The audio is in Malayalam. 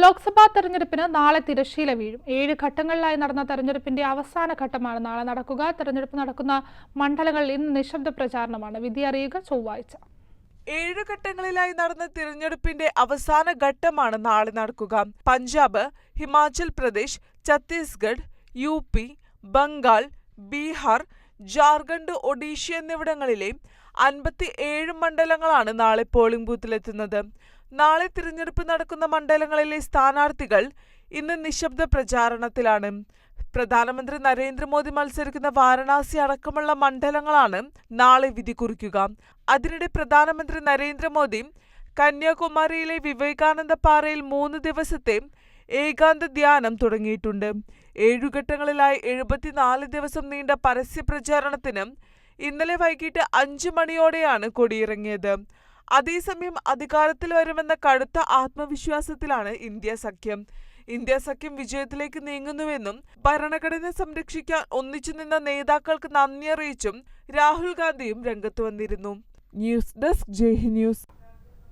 ലോക്സഭാ തെരഞ്ഞെടുപ്പിന് നാളെ തിരശ്ശീല വീഴും. ഏഴ് ഘട്ടങ്ങളിലായി നടന്ന തെരഞ്ഞെടുപ്പിന്റെ അവസാന ഘട്ടമാണ് നാളെ നടക്കുക. തെരഞ്ഞെടുപ്പ് നടക്കുന്ന മണ്ഡലങ്ങളിൽ ഇന്ന് നിശബ്ദ പ്രചാരണമാണ്. വിധി അറിയുക ചൊവ്വാഴ്ച. ഏഴ് ഘട്ടങ്ങളിലായി നടന്ന തിരഞ്ഞെടുപ്പിന്റെ അവസാന ഘട്ടമാണ് നാളെ നടക്കുക. പഞ്ചാബ് ഹിമാചൽ പ്രദേശ് ഛത്തീസ്ഗഡ് യു ബംഗാൾ ബീഹാർ ജാർഖണ്ഡ് ഒഡീഷ എന്നിവിടങ്ങളിലെ അൻപത്തി ഏഴ് മണ്ഡലങ്ങളാണ് നാളെ പോളിംഗ് ബൂത്തിലെത്തുന്നത്. നാളെ തിരഞ്ഞെടുപ്പ് നടക്കുന്ന മണ്ഡലങ്ങളിലെ സ്ഥാനാർത്ഥികൾ ഇന്ന് നിശബ്ദ പ്രചാരണത്തിലാണ്. പ്രധാനമന്ത്രി നരേന്ദ്രമോദി മത്സരിക്കുന്ന വാരണാസി അടക്കമുള്ള മണ്ഡലങ്ങളാണ് നാളെ വിധി കുറിക്കുക അതിനിടെ പ്രധാനമന്ത്രി നരേന്ദ്രമോദി കന്യാകുമാരിയിലെ വിവേകാനന്ദ പാറയിൽ മൂന്ന് ദിവസത്തെ ഏകാന്ത ധ്യാനം തുടങ്ങിയിട്ടുണ്ട്. ഏഴുഘട്ടങ്ങളിലായി എഴുപത്തിനാല് ദിവസം നീണ്ട പരസ്യ പ്രചാരണത്തിന് ഇന്നലെ വൈകിട്ട് അഞ്ചു മണിയോടെയാണ് കൊടിയിറങ്ങിയത്. അതേസമയം അധികാരത്തിൽ വരുമെന്ന കടുത്ത ആത്മവിശ്വാസത്തിലാണ് ഇന്ത്യ സഖ്യം. ഇന്ത്യ സഖ്യം വിജയത്തിലേക്ക് നീങ്ങുന്നുവെന്നും ഭരണഘടന സംരക്ഷിക്കാൻ ഒന്നിച്ചു നിന്ന നേതാക്കൾക്ക് നന്ദി അറിയിച്ചും രാഹുൽ ഗാന്ധിയും രംഗത്ത് വന്നിരുന്നു. News desk Jai news.